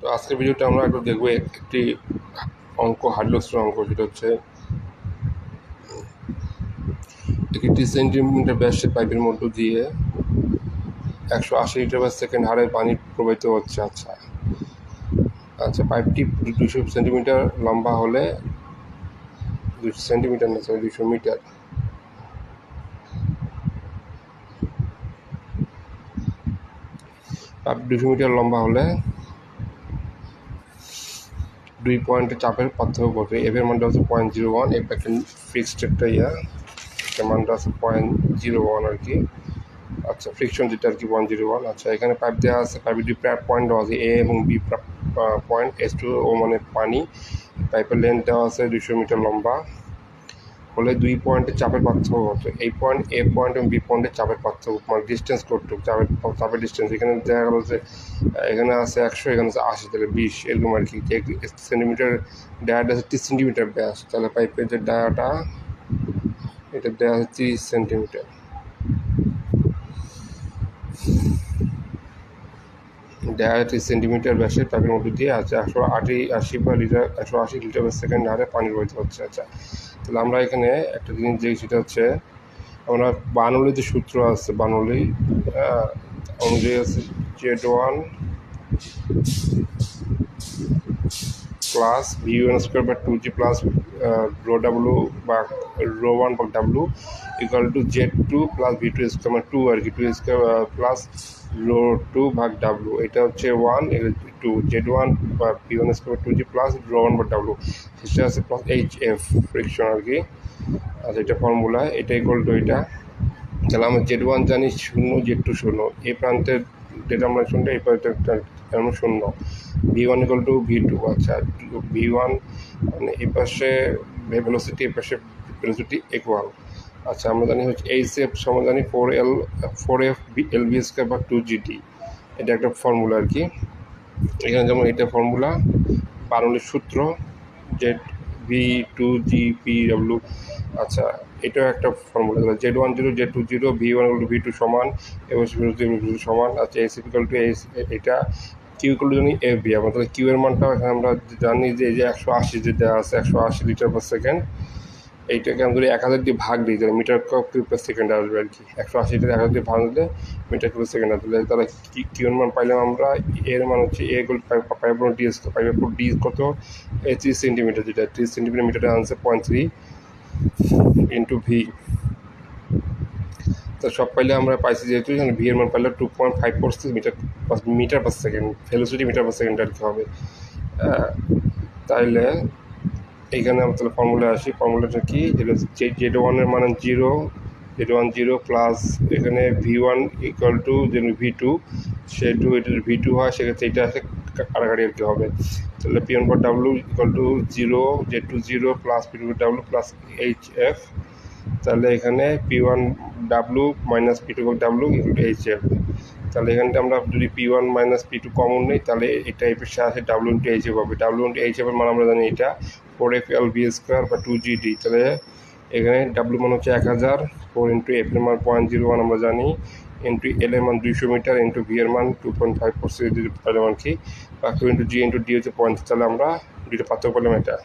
তো আজকের ভিডিওটা আমরা একটু দেখব একটি অঙ্ক হার্ডলক্সের অঙ্ক যেটা হচ্ছে একটি সেন্টিমিটার ব্যাসের পাইপের মধ্য দিয়ে একশো আশি লিটার পার সেকেন্ড হারে পানি প্রবাহিত হচ্ছে। আচ্ছা আচ্ছা পাইপটি দুশো সেন্টিমিটার লম্বা হলে, দুশো সেন্টিমিটার না সরি দুশো মিটার। পাইপ দুশো মিটার লম্বা হলে দুই পয়েন্টের চাপের পার্থক্য করবে এফের মানটা হচ্ছে পয়েন্ট জিরো ওয়ান এফ একটা ফিক্সড একটা ইয়া। একটা মানটা আছে পয়েন্ট জিরো ওয়ান আর কি। আচ্ছা ফ্রিকশন যেটা আর কি ওয়ান জিরো ওয়ান আচ্ছা এখানে পাইপ দেওয়া আছে পাইপের দুই পয়েন্ট দেওয়া আছে এ এবং B point S two O মানে পানি। পাইপের লেন্থ দেওয়া আছে দুশো মিটার লম্বা। হলে দুই পয়েন্টের চাপের পার্থক্য হতো এই পয়েন্ট এ পয়েন্ট এবং বি পয়েন্টের চাপের পার্থক্য মানে ডিস্টেন্স কতটুকু চাপের চাপের ডিস্টেন্স এখানে দেখা গেল যে, এখানে আছে একশো, এখানে আছে আশি, তাহলে বিশ, এরকম আর কি। সেন্টিমিটার ডায়াটা আছে তিরিশ সেন্টিমিটার ব্যাস তাহলে পাইপের যে ডায়াটা এটা দেওয়া আছে তিরিশ সেন্টিমিটার তিরিশ সেন্টিমিটার ব্যাসের পাইপের মধ্যে দিয়ে আছে। একশো আশি বা লিটার, একশো আশি লিটার সেকেন্ড হারে পানি বইতে হচ্ছে। আচ্ছা তাহলে আমরা এখানে একটা জিনিস দেখি, সেটা হচ্ছে আমরা বানলি যে সূত্র আছে, বানলি অনুযায়ী আছে Z one plus V one square by two G plus rho W by rho one by W equal to Z two plus V two square মানে টু আর কি, two square plus rho two ভাগ W. এটা হচ্ছে one by V one square two G plus rho by W সেটা আছে plus H F friction আর কি। আচ্ছা এটা ফর্মুলা এটা ইকুয়াল টু এটা। তাহলে আমরা জেড ওয়ান জানি শূন্য জেড টু শূন্য। এই প্রান্তের ডেটা আমরা শূন্য এই প্রান্তের আমরা শূন্য। V one equal to V two আচ্ছা। ভি ওয়ান মানে এই পাশে ভেলোসিটি এই পাশে ভেলোসিটি ইকুয়াল আচ্ছা আমরা জানি হচ্ছে এইচ এফ সমান জানি four L four F B L B square by two GT এটা একটা ফর্মুলা আর কি। এখানে যেমন এটা ফর্মুলা বারণের সূত্র Z V two G P W আচ্ছা এটাও একটা formula Z one zero Z two zero V one V two সমান এবং সমান আচ্ছা এস ইকুয়াল টু এস এটা কিউ ইকুয়াল টু জানি এফ ভি আমরা তাহলে কিউ এর মানটা এখানে আমরা জানি যে এই যে একশো আশি যে দেওয়া আছে, একশো আশি লিটার পার সেকেন্ড এইটাকে আমরা যদি এক হাজার দিয়ে ভাগ দিই তাহলে মিটার কিউব পার সেকেন্ড আসবে আর কি। একশো আশি লিটার এক হাজার দিয়ে ভাগ দিলে মিটার কিউব সেকেন্ড আসবে। তাহলে কি এর মান পাইলাম আমরা? এর মান হচ্ছে এ গুলো পাইপ ডি পাইপের পুরো ডি কত? এই ত্রিশ সেন্টিমিটার যেটা ত্রিশ সেন্টিমিটার মিটারে আনছে পয়েন্ট থ্রি ইন্টু ভি তো সব পাইলে আমরা পাইছি যেহেতু, এখানে ভি এর মান পাইলে two point five four six metre metre per second velocity metre per second আর কি হবে। তাইলে এইখানে আমরা তাহলে ফর্মুলা আসি ফর্মুলাটা কি? যেটা জেড ওয়ানের মান zero Z one zero plus এখানে ভি ওয়ান ইকুয়াল টু যেন ভি টু সে টু এটা ভি টু হয়, সেক্ষেত্রে এটা আছে কাটাকাটি আর কি হবে। তাহলে পি ওয়ান পর W equal to zero Z two zero plus P two W plus H F তাহলে এখানে P one W minus P two W equal to H F তাহলে এখানটা আমরা যদি P one minus P two common নেই, তাহলে এই টাইপের আসে ডাব্লু ইন্টু এইচ এফ হবে ডাব্লু ইন্টু এইচ এফের মান আমরা জানি এটা four F L B square by two G D তাহলে এখানে ডাব্লু মান হচ্ছে এক হাজার ফোর ইন্টু এফ এর মান পয়েন্ট জিরো ওয়ান আমরা জানি। ইন্টু এল এর মান দুইশো মিটার ইন্টু ভি এর মান two point five four six আর কি? By two into G into D হচ্ছে পয়েন্ট তাহলে আমরা দুইটা পার্থক্য পেলাম এটা।